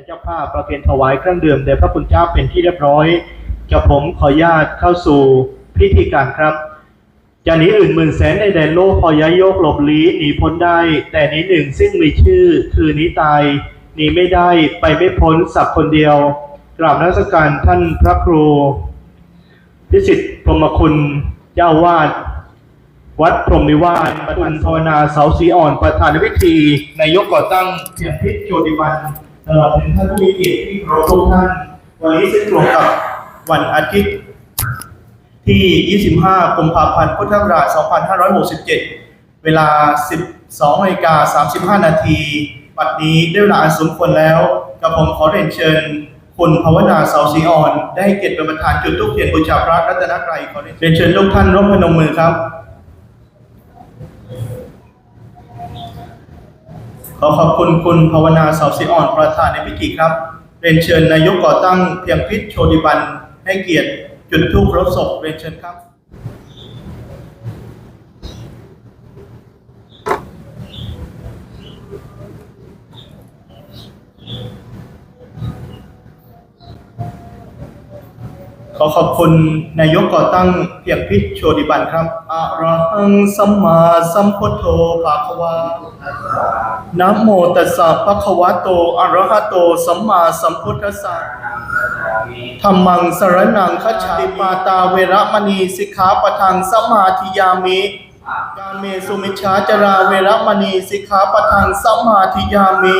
นเจ้าภาพประเคนถวายเครื่องดื่มแด่พระคุณเจ้าเป็นที่เรียบร้อยกับผมขออนุญาตเข้าสู่พิธีการครับจะหนีอื่นหมื่นแสนในแดนโลกพอย้ายโยกหลบลี้หนีพ้นได้ แต่นี้หนึ่งซึ่งมีชื่อคือนี้ตายหนีไม่ได้ไปไม่พ้นสักคนเดียว กราบนักการท่านพระครูพิสิทธิ์พรมคุณเจ้าวาด วัดพรหมนิวาสประธานภาวนาเสาสีอ่อนประธานในพิธีนายกก่อตั้งเพียรพิษโชติวัน ตลอดถึงท่านผู้มีเกียรติที่เคารพทุกท่าน วันนี้ซึ่งตรงกับวันอาทิตย์ที่ 25 กุมภาพันธ์ พุทธศักราช 2567 เวลา 12นาฬิกา35 นาทีบัดนี้ได้เวลาอันสมควรแล้ว กับผมขอเรียนเชิญ คุณภาวนาเสาสีอ่อน ได้ให้เกียรติเป็นประธานจุดทุกเทียนบูชาพระรัตนตรัยขอเรียนเชิญทุกท่านร่วมพนมมือครับ ขอขอบคุณคุณภาวนาเสาสีอ่อนประธานในพิธีครับเรียนเชิญนายกก่อตั้งเพียงพิษโชติบันให้เกียรติจุดทูปรบศพเรียนเชิญครับ ขอขอบคุณนายกก่อตั้งเพียงพิษโชติบันครับอะระหังสัมมาสัมพุทโธภาควานะโมตัสสะภะคะวะโตอะระหะโตสัมมาสัมพุทธัสสะธรรมังสรณังคัจฉามิปาตาเวระมณีสิกขาปะทังสัมมาธิยามิกาเมสุมิชฌาจาราเวระมณีสิกขาปะทังสัมมาธิยามิ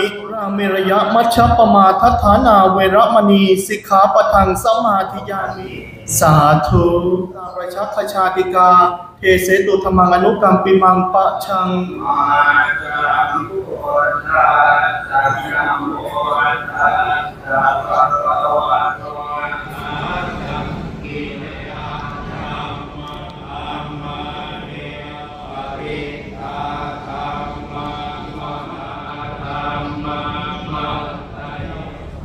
เมรยะมัชฌปปมาทัฐานาเวรมณีสิกขาปทังสมาธิยามิสาธุตาประชาชาติกา เทเสตุธรรมังอนุกรรมปิมังปะชังเ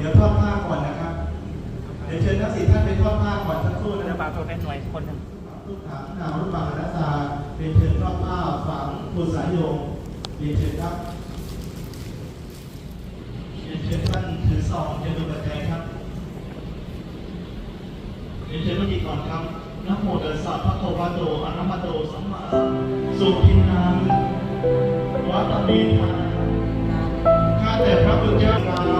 ดี๋ยวทอดผ้าก่อนนะครับ เดี๋ยวเชิญทั้งสี่ท่านไปทอดผ้าก่อนสักครู่นะครับาตัวเป็นหน่วยคนหนึ่งทุกถามนามรุปปังนัสสาเป็นเชิญทอดผ้าฝังคุณสายโยเรียนเชิญครับเรียนเชิญท่านถือซองจะดูปัจจัยครับเรียนเชิญพระดีก่อนครับนะโมตัสสะภะคะวะโตอะระหะโตสัมมาสุทินังวัตติทังข้าแต่พระพุทธเจ้า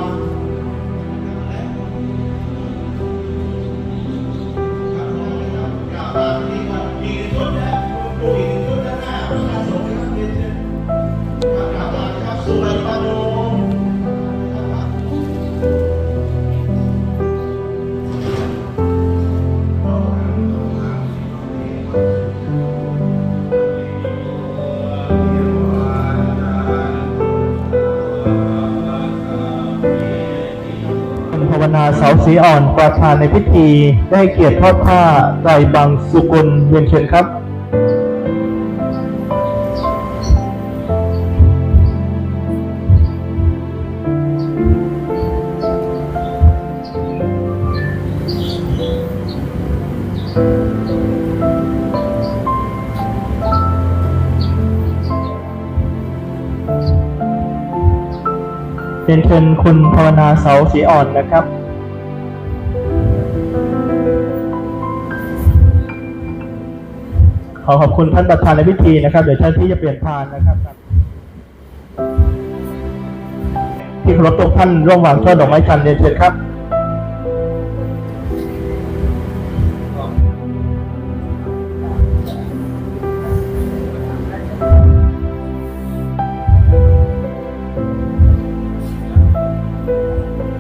าเสาสีอ่อนประธานในพิธี ได้เกียรติทอดผ้าไตรบังสุกุลเรียนเชิญครับเรียนเชิญคุณภาวนาเสาสีอ่อนนะครับ อขอบคุณท่านประธานในพิธีนะครับ เดี๋ยวท่านที่จะเปลี่ยนพานนะครับ ที่เคารพทุกท่านร่วมวางช่อดอกไม้จันทร์เรียนเชิญครับ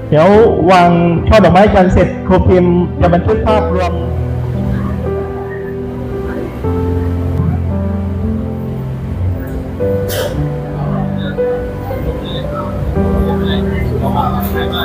เดี๋ยววางช่อดอกไม้จันทร์เสร็จครูพิมพ์จะบันทึกภาพรวม 我们来支持我爸爸开麦。